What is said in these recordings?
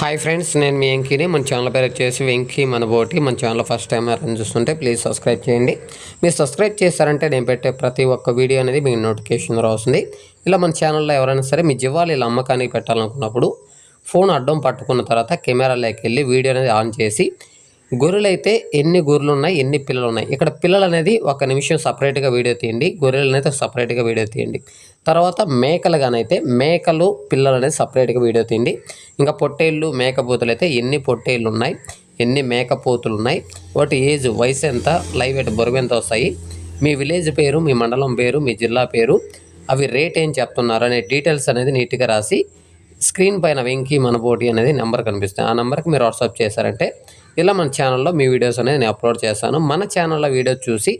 Hi friends నేను మీ వెంకీని. మన channel పేరు వచ్చేసి వెంకీ మన బోటి మన ఛానల్ ఫస్ట్ టైం ఎవరైనా చూస్తుంటే ప్లీజ్ సబ్స్క్రైబ్ చేయండి. మీరు సబ్స్క్రైబ్ చేశారంటే నేను పెట్టే ప్రతి ఒక్క వీడియో అనేది మీకు నోటిఫికేషన్ ద్వారా వస్తుంది. ఇలా మన ఛానల్లో ఎవరైనా సరే మీ జీవాలు ఇలా అమ్మకానికి పెట్టాలనుకున్నప్పుడు ఫోన్ అడ్డం పట్టుకున్న తర్వాత కెమెరాలోకి వెళ్ళి వీడియో అనేది ఆన్ చేసి గొర్రెలైతే ఎన్ని గొర్రెలు ఉన్నాయి ఎన్ని పిల్లలు ఉన్నాయి ఇక్కడ పిల్లలు అనేది ఒక నిమిషం సపరేట్గా వీడియో తీయండి. గొర్రెలనైతే అయితే సపరేట్గా వీడియో తీయండి. తర్వాత మేకలు కానైతే మేకలు పిల్లలు అనేది సపరేట్గా వీడియో తీయండి. ఇంకా పొట్టేళ్ళు మేకపోతులు అయితే ఎన్ని పొట్టేళ్ళు ఉన్నాయి ఎన్ని మేకపోతులు ఉన్నాయి వాటి ఏజ్ వయసు ఎంత లైవ్ ఎట్ బరువు ఎంత వస్తాయి మీ విలేజ్ పేరు మీ మండలం పేరు మీ జిల్లా పేరు అవి రేట్ ఏం చెప్తున్నారు అనే డీటెయిల్స్ అనేది నీట్గా రాసి స్క్రీన్ పైన వెంకీ మనబోటి అనేది నెంబర్ కనిపిస్తుంది. ఆ నెంబర్కి మీరు వాట్సాప్ చేశారంటే ఇలా మన ఛానల్లో మీ వీడియోస్ అనేది నేను అప్లోడ్ చేస్తాను. మన ఛానల్లో వీడియో చూసి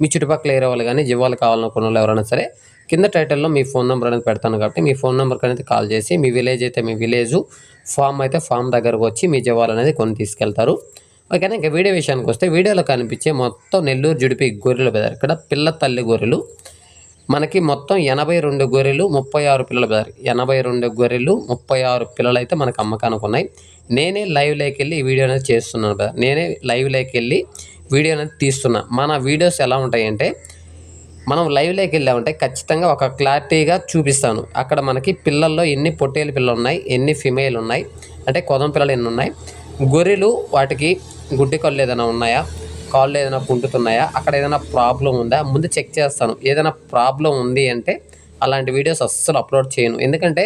మీ చుట్టుపక్కల ఏరే వాళ్ళు కానీ జీవాలు కావాలనుకున్న వాళ్ళు ఎవరైనా సరే కింద టైటిల్లో మీ ఫోన్ నెంబర్ అనేది పెడతాను కాబట్టి మీ ఫోన్ నెంబర్కి అనేది కాల్ చేసి మీ విలేజ్ అయితే మీ విలేజ్ ఫామ్ అయితే ఫామ్ దగ్గరకు వచ్చి మీ జవాలు అనేది కొని తీసుకెళ్తారు. ఓకేనా? ఇంకా వీడియో విషయానికి వస్తే వీడియోలో కనిపించే మొత్తం నెల్లూరు జుడిపి గొర్రెలు బెదర్. ఇక్కడ పిల్ల తల్లి గొర్రెలు. మనకి మొత్తం ఎనభై రెండు గొర్రెలు ముప్పై ఆరు పిల్లలు బెదర్ ఎనభై రెండు గొర్రెలు ముప్పై ఆరు పిల్లలు అయితే మనకు అమ్మకానికి ఉన్నాయి. నేనే లైవ్లోకి వెళ్ళి ఈ వీడియో అనేది చేస్తున్నాను కదా. నేనే లైవ్లోకి వెళ్ళి వీడియో అనేది తీస్తున్నా. మన వీడియోస్ ఎలా ఉంటాయంటే మనం లైవ్లోకి వెళ్ళామంటే ఖచ్చితంగా ఒక క్లారిటీగా చూపిస్తాను. అక్కడ మనకి పిల్లల్లో ఎన్ని పొట్టేలు పిల్లలు ఉన్నాయి ఎన్ని ఫిమేల్ ఉన్నాయి అంటే కొదం పిల్లలు ఎన్ని ఉన్నాయి గొర్రెలు వాటికి గుడ్డి కళ్ళు ఏదైనా ఉన్నాయా కాళ్ళు ఏదైనా కుంటుతున్నాయా అక్కడ ఏదైనా ప్రాబ్లం ఉందా? ముందు చెక్ చేస్తాను. ఏదైనా ప్రాబ్లం ఉంది అంటే అలాంటి వీడియోస్ అస్సలు అప్లోడ్ చేయను. ఎందుకంటే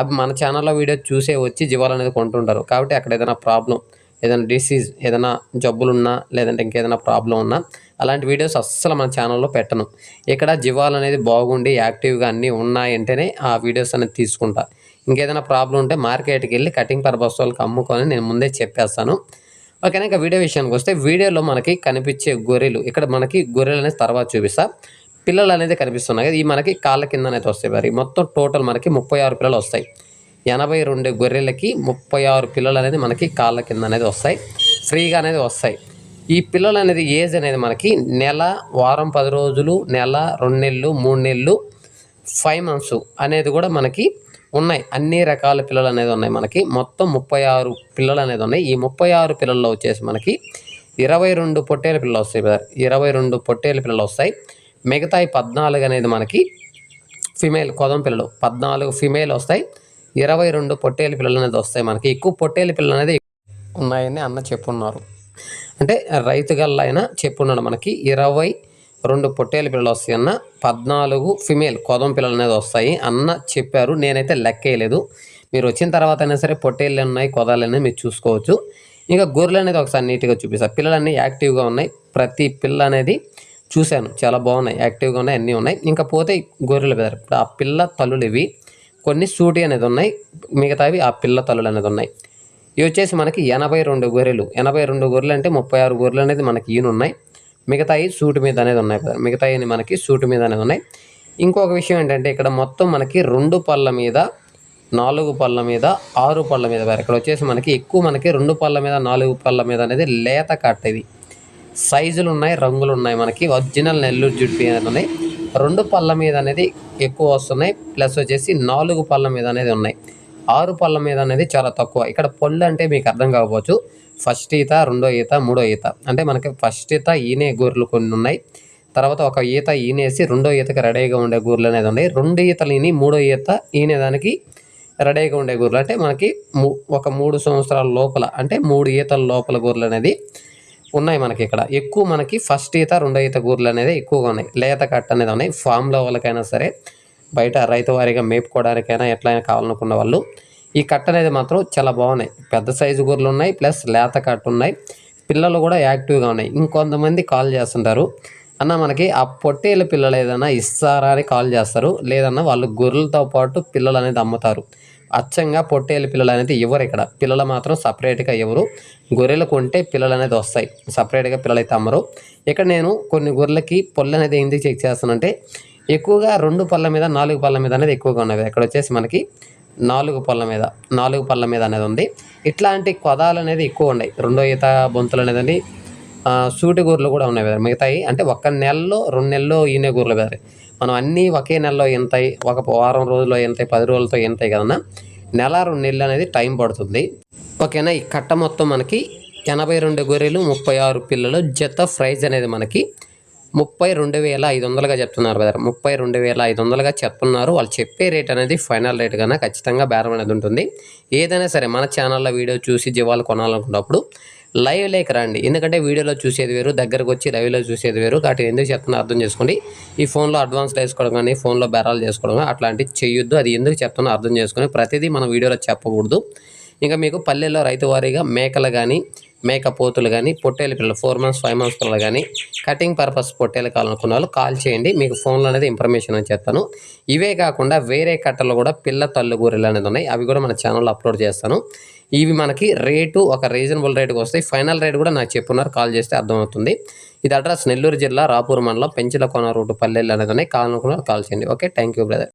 అవి మన ఛానల్లో వీడియో చూసే వచ్చి జీవాలు అనేది కొంటుంటారు. కాబట్టి అక్కడ ఏదైనా ప్రాబ్లం ఏదైనా డిసీజ్ ఏదైనా జబ్బులున్నా లేదంటే ఇంకేదైనా ప్రాబ్లం ఉన్నా అలాంటి వీడియోస్ అస్సలు మన ఛానల్లో పెట్టను. ఇక్కడ జీవాలు అనేది బాగుండి యాక్టివ్గా అన్నీ ఉన్నాయంటేనే ఆ వీడియోస్ అనేది తీసుకుంటా. ఇంకేదైనా ప్రాబ్లం ఉంటే మార్కెట్కి వెళ్ళి కటింగ్ పర్పస్ వాళ్ళకి అమ్ముకొని నేను ముందే చెప్పేస్తాను. ఓకేనా ఇంకా వీడియో విషయానికి వస్తే వీడియోలో మనకి కనిపించే గొర్రెలు ఇక్కడ మనకి గొర్రెలు అనేది తర్వాత చూపిస్తా. పిల్లలు అనేది కనిపిస్తున్నాయి కదా ఈ మనకి కాళ్ళ కింద అనేది వస్తాయి మరి. మొత్తం టోటల్ మనకి ముప్పై ఆరు పిల్లలు వస్తాయి. ఎనభై రెండు గొర్రెలకి ముప్పై ఆరు పిల్లలు అనేది మనకి కాళ్ళ కింద అనేది వస్తాయి. ఫ్రీగా అనేది వస్తాయి. ఈ పిల్లలు అనేది ఏజ్ అనేది మనకి నెల వారం పది రోజులు నెల రెండు నెలలు మూడు నెలలు ఫైవ్ మంత్స్ అనేది కూడా మనకి ఉన్నాయి. అన్ని రకాల పిల్లలు అనేది ఉన్నాయి మనకి. మొత్తం ముప్పై ఆరు పిల్లలు అనేది ఉన్నాయి. ఈ ముప్పై ఆరు పిల్లల్లో వచ్చేసి మనకి ఇరవై రెండు పొట్టేల పిల్లలు వస్తాయి ఇరవై రెండు పొట్టేల పిల్లలు వస్తాయి. మిగతాయి పద్నాలుగు అనేది మనకి ఫిమేల్ కొదం పిల్లలు. పద్నాలుగు ఫిమేల్ వస్తాయి. ఇరవై రెండు పొట్టేల పిల్లలు అనేది వస్తాయి మనకి. ఎక్కువ పొట్టేల పిల్లలు అనేది ఉన్నాయని అన్న చెప్పున్నారు. అంటే రైతు గల్ల అయినా చెప్పున్నాడు మనకి. ఇరవై రెండు పొట్టేలు పిల్లలు వస్తాయి అన్న. పద్నాలుగు ఫిమేల్ కోదం పిల్లలు అనేది వస్తాయి అన్న చెప్పారు. నేనైతే లెక్కేయలేదు. మీరు వచ్చిన తర్వాత అయినా సరే పొట్టేళ్ళు ఉన్నాయి కొదాలు అనేవి మీరు చూసుకోవచ్చు. ఇంకా గొర్రెలు అనేది ఒకసారి నీట్గా చూపిస్తాను పిల్లలన్నీ యాక్టివ్గా ఉన్నాయి. ప్రతి పిల్ల అనేది చూశాను. చాలా బాగున్నాయి. యాక్టివ్గా ఉన్నాయి అన్నీ ఉన్నాయి. ఇంకా పోతే గొర్రెలు బెదర్. ఇప్పుడు ఆ పిల్ల తల్లులు ఇవి. కొన్ని సూటి అనేది ఉన్నాయి. మిగతావి ఆ పిల్ల తల్లులు అనేది ఉన్నాయి. ఇవి వచ్చేసి మనకి ఎనభై రెండు గొర్రెలు. ఎనభై రెండు గొర్రెలు అంటే ముప్పై ఆరు గొర్రెలు అనేది మనకి ఈయన ఉన్నాయి. మిగతాయి సూటు మీద అనేది ఉన్నాయి మిగతాయి మనకి సూటు మీద అనేది ఉన్నాయి. ఇంకొక విషయం ఏంటంటే ఇక్కడ మొత్తం మనకి రెండు పళ్ళ మీద నాలుగు పళ్ళ మీద ఆరు పళ్ళ మీద ఇక్కడ వచ్చేసి మనకి ఎక్కువ మనకి రెండు పళ్ళ మీద నాలుగు పళ్ళ మీద అనేది లేత కట్ట ఇది. సైజులు ఉన్నాయి రంగులు ఉన్నాయి మనకి. ఒరిజినల్ నెల్లూరు జుట్టు ఉన్నాయి రెండు పళ్ళ మీద అనేది ఎక్కువ వస్తున్నాయి. ప్లస్ వచ్చేసి నాలుగు పళ్ళ మీద అనేది ఉన్నాయి. ఆరు పళ్ళ మీద అనేది చాలా తక్కువ. ఇక్కడ పళ్ళు అంటే మీకు అర్థం కాకపోవచ్చు. ఫస్ట్ ఈత రెండో ఈత మూడో ఈత. అంటే మనకి ఫస్ట్ ఈత ఈనే గొర్రెలు కొన్ని ఉన్నాయి. తర్వాత ఒక ఈత ఈనేసి రెండో ఈతకి రెడీగా ఉండే గూర్లు అనేది ఉన్నాయి. రెండు ఈతలు ఈని మూడో ఈత ఈనేదానికి రెడీగా ఉండే గూర్లు. అంటే మనకి ఒక మూడు సంవత్సరాల లోపల అంటే మూడు ఈతల లోపల గొర్రెలు అనేది ఉన్నాయి మనకి ఇక్కడ. ఎక్కువ మనకి ఫస్ట్ ఈత రెండో ఈత గొర్రెలు అనేది ఎక్కువగా ఉన్నాయి. లేత కట్ట అనేది ఉన్నాయి. ఫామ్లో వాళ్ళకైనా సరే బయట రైతు వారిగా మేపుకోవడానికైనా ఎట్లయినా కావాలనుకున్న వాళ్ళు ఈ కట్ట అనేది మాత్రం చాలా బాగున్నాయి. పెద్ద సైజు గొర్రెలు ఉన్నాయి ప్లస్ లేత కట్ట ఉన్నాయి. పిల్లలు కూడా యాక్టివ్గా ఉన్నాయి. ఇంకొంతమంది కాల్ చేస్తుంటారు. అన్న మనకి ఆ పొట్టేళ్ళ పిల్లలు ఏదైనా ఇస్తారా అని కాల్ చేస్తారు. లేదన్నా వాళ్ళు గొర్రెలతో పాటు పిల్లలు అనేది అమ్ముతారు. అచ్చంగా పొట్టేళ్ళ పిల్లలు అనేది ఇవ్వరు ఇక్కడ. పిల్లలు మాత్రం సపరేట్గా ఇవ్వరు. గొర్రెలు కొంటే పిల్లలు అనేది వస్తాయి. సపరేట్గా పిల్లలు అయితే అమ్మరు. ఇక్కడ నేను కొన్ని గొర్రెలకి పొల్లు అనేది ఎందుకు చెక్ చేస్తానంటే ఎక్కువగా రెండు పళ్ళ మీద నాలుగు పళ్ళ మీద అనేది ఎక్కువగా ఉన్నది ఇక్కడ వచ్చేసి మనకి నాలుగు పళ్ళ మీద నాలుగు పళ్ళ మీద అనేది ఉంది. ఇట్లాంటి కొదాలు అనేది ఎక్కువ ఉన్నాయి. రెండో ఈత బొంతులు అనేది సూటి గూర్లు కూడా ఉన్నాయి కదా మిగతాయి అంటే ఒక్క నెలలో రెండు నెలల్లో ఈనే గూర్లు వేరే మనం అన్నీ ఒకే నెలలో ఎంతాయి ఒక వారం రోజుల్లో ఎంతాయి పది రోజులతో ఎంతాయి కదన్నా. నెల రెండు నెలలు అనేది టైం పడుతుంది. ఓకేనా? ఈ కట్ట మొత్తం మనకి ఎనభై రెండు గొర్రెలు ముప్పై ఆరు పిల్లలు జత ప్రైజ్ అనేది మనకి ముప్పై రెండు వేల ఐదు వందలుగా చెప్తున్నారు కదా ముప్పై రెండు వేల ఐదు వందలుగా చెప్తున్నారు. వాళ్ళు చెప్పే రేట్ అనేది ఫైనల్ రేట్ కన్నా ఖచ్చితంగా బేరం అనేది ఉంటుంది. ఏదైనా సరే మన ఛానల్లో వీడియో చూసి జీవాలు కొనాలనుకున్నప్పుడు లైవ్ లేక రండి. ఎందుకంటే వీడియోలో చూసేది వేరు దగ్గరకు వచ్చి లైవ్లో చూసేది వేరు. కాబట్టి ఎందుకు చెప్తున్నా అర్థం చేసుకోండి. ఈ ఫోన్లో అడ్వాన్స్ వేసుకోవడం కానీ ఫోన్లో బేరాలు చేసుకోవడం కానీ అట్లాంటివి చేయొద్దు అది ఎందుకు చెప్తున్నా అర్థం చేసుకొని ప్రతిదీ మన వీడియోలో చెప్పకూడదు. ఇంకా మీకు పల్లెల్లో రైతు వారీగా మేకలు కానీ మేక పోతులు కానీ పొట్టేలు పిల్లలు ఫోర్ మంత్స్ ఫైవ్ మంత్స్ పిల్లలు కానీ కటింగ్ పర్పస్ పొట్టేలు కావాలనుకున్న వాళ్ళు కాల్ చేయండి. మీకు ఫోన్లో అనేది ఇన్ఫర్మేషన్ అని చెప్తాను ఇవే కాకుండా వేరే కట్టలు కూడా పిల్ల తల్లు గొర్రెలు అనేది ఉన్నాయి. అవి కూడా మన ఛానల్లో అప్లోడ్ చేస్తాను. ఇవి మనకి రేటు ఒక రీజనబుల్ రేటుకి వస్తాయి. ఫైనల్ రేట్ కూడా నాకు చెప్పున్నారు. కాల్ చేస్తే అర్థమవుతుంది. ఇది అడ్రస్ నెల్లూరు జిల్లా రాపూర్ మండలం పెంచిల కొన రోడ్డు పల్లెలు అనేది ఉన్నాయి. కావాలనుకున్న కాల్ చేయండి. Okay thank you brother